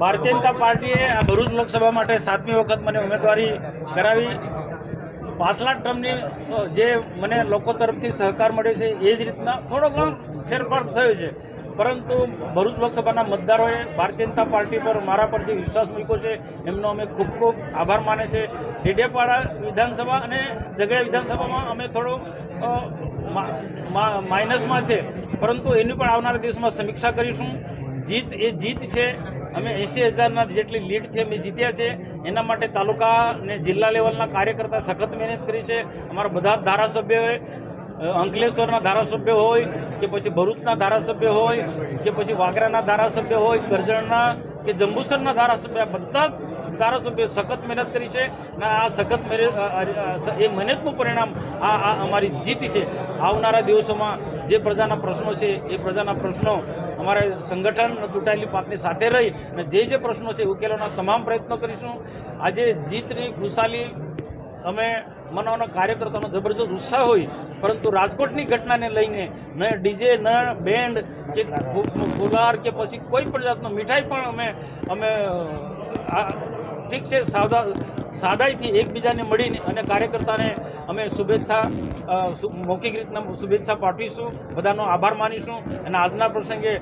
ભારતીય જનતા પાર્ટીએ આ ભરૂચ લોકસભા માટે સાતમી વખત મને ઉમેદવારી કરાવી. પાછલા ટર્મની જે મને લોકો તરફથી સહકાર મળ્યો છે, એ જ રીતના થોડો ઘણો ફેરફાર થયો છે. પરંતુ ભરૂચ લોકસભાના મતદારોએ ભારતીય જનતા પાર્ટી પર મારા પર જે વિશ્વાસ મૂક્યો છે, એમનો અમે ખૂબ ખૂબ આભાર માને છે. ડેડિયાપાડા વિધાનસભા અને ઝઘડિયા વિધાનસભામાં અમે થોડો માઇનસમાં છે. પરંતુ એની પણ આવનારા દિવસમાં સમીક્ષા કરીશું. જીત એ જીત છે. અમે એંસી હજારના જેટલી લીડ છે અમે જીત્યા છે. એના માટે તાલુકા અને જિલ્લા લેવલના કાર્યકર્તા સખત મહેનત કરી છે. અમારા બધા ધારાસભ્યોએ અંકલેશ્વરના ધારાસભ્ય હોય કે પછી ભરૂચના ધારાસભ્ય હોય કે પછી વાગરાના ધારાસભ્ય હોય કરજણના કે જંબુસરના ધારાસભ્ય બધા ધારાસભ્ય સખત મહેનત કરી છે અને આ સખત એ મહેનતનું પરિણામ આ આ અમારી જીત છે. આવનારા દિવસોમાં જે પ્રજાના પ્રશ્નો છે, એ પ્રજાના પ્રશ્નો અમારે સંગઠન ચૂંટાયેલી પાકની સાથે રહી અને જે જે પ્રશ્નો છે ઉકેલવાના તમામ પ્રયત્નો કરીશું. આજે જીતની ખુશાલી અમે મનાવવાના કાર્યકર્તાનો જબરજસ્ત ઉત્સાહ હોય, પરંતુ રાજકોટની ઘટનાને લઈને ન ડીજે, ન બેન્ડ કે ફુગાર કે પછી કોઈ પણ જાતનો મીઠાઈ પણ અમે અમે ઠીક છે, સાદા, સાદાઈથી એકબીજાને મળીને અને કાર્યકર્તાને અમે શુભેચ્છા મૌખિક રીતના શુભેચ્છા પાઠવીશું. બધાનો આભાર માનીશું. અને આજના પ્રસંગે